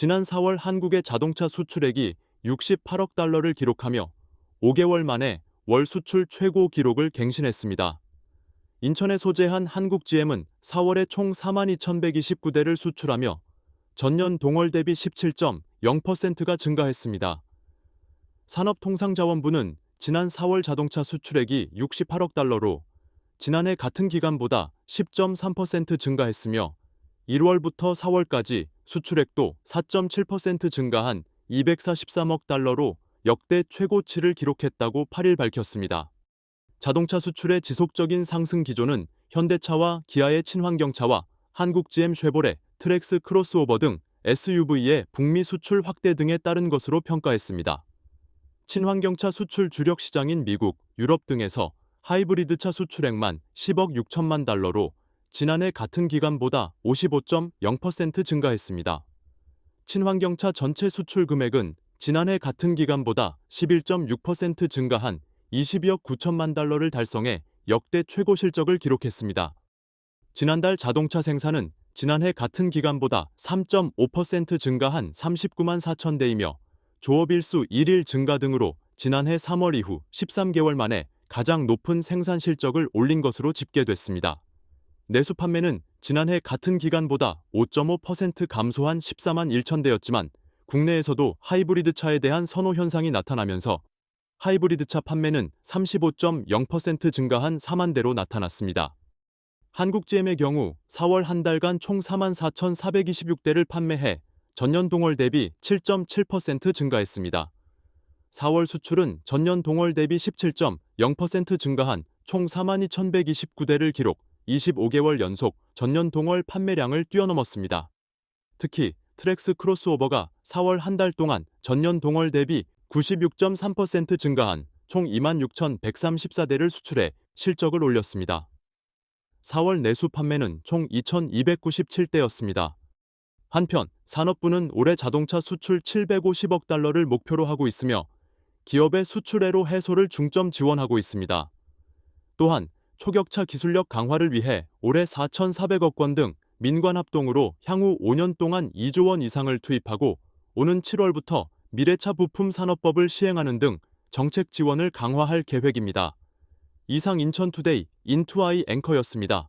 지난 4월 한국의 자동차 수출액이 68억 달러를 기록하며 5개월 만에 월 수출 최고 기록을 갱신했습니다. 인천에 소재한 한국GM은 4월에 총 42,129대를 수출하며 전년 동월 대비 17.0%가 증가했습니다. 산업통상자원부는 지난 4월 자동차 수출액이 68억 달러로 지난해 같은 기간보다 10.3% 증가했으며 1월부터 4월까지 수출액도 4.7% 증가한 243억 달러로 역대 최고치를 기록했다고 8일 밝혔습니다. 자동차 수출의 지속적인 상승 기조는 현대차와 기아의 친환경차와 한국GM 쉐보레, 트렉스 크로스오버 등 SUV의 북미 수출 확대 등에 따른 것으로 평가했습니다. 친환경차 수출 주력 시장인 미국, 유럽 등에서 하이브리드차 수출액만 10억 6천만 달러로 지난해 같은 기간보다 55.0% 증가했습니다. 친환경차 전체 수출 금액은 지난해 같은 기간보다 11.6% 증가한 22억 9천만 달러를 달성해 역대 최고 실적을 기록했습니다. 지난달 자동차 생산은 지난해 같은 기간보다 3.5% 증가한 39만 4천 대이며 조업일수 1일 증가 등으로 지난해 3월 이후 13개월 만에 가장 높은 생산 실적을 올린 것으로 집계됐습니다. 내수 판매는 지난해 같은 기간보다 5.5% 감소한 14만 1천 대였지만 국내에서도 하이브리드 차에 대한 선호 현상이 나타나면서 하이브리드 차 판매는 35.0% 증가한 4만 대로 나타났습니다. 한국GM의 경우 4월 한 달간 총 4만 4,426대를 판매해 전년 동월 대비 7.7% 증가했습니다. 4월 수출은 전년 동월 대비 17.0% 증가한 총 42,129대를 기록 25개월 연속 전년 동월 판매량을 뛰어넘었습니다. 특히 트렉스 크로스오버가 4월 한 달 동안 전년 동월 대비 96.3% 증가한 총 26,134대를 수출해 실적을 올렸습니다. 4월 내수 판매는 총 2,297대였습니다. 한편 산업부는 올해 자동차 수출 750억 달러를 목표로 하고 있으며 기업의 수출애로 해소를 중점 지원하고 있습니다. 또한 초격차 기술력 강화를 위해 올해 4,400억 원 등 민관 합동으로 향후 5년 동안 2조 원 이상을 투입하고 오는 7월부터 미래차 부품 산업법을 시행하는 등 정책 지원을 강화할 계획입니다. 이상 인천투데이 인투아이 앵커였습니다.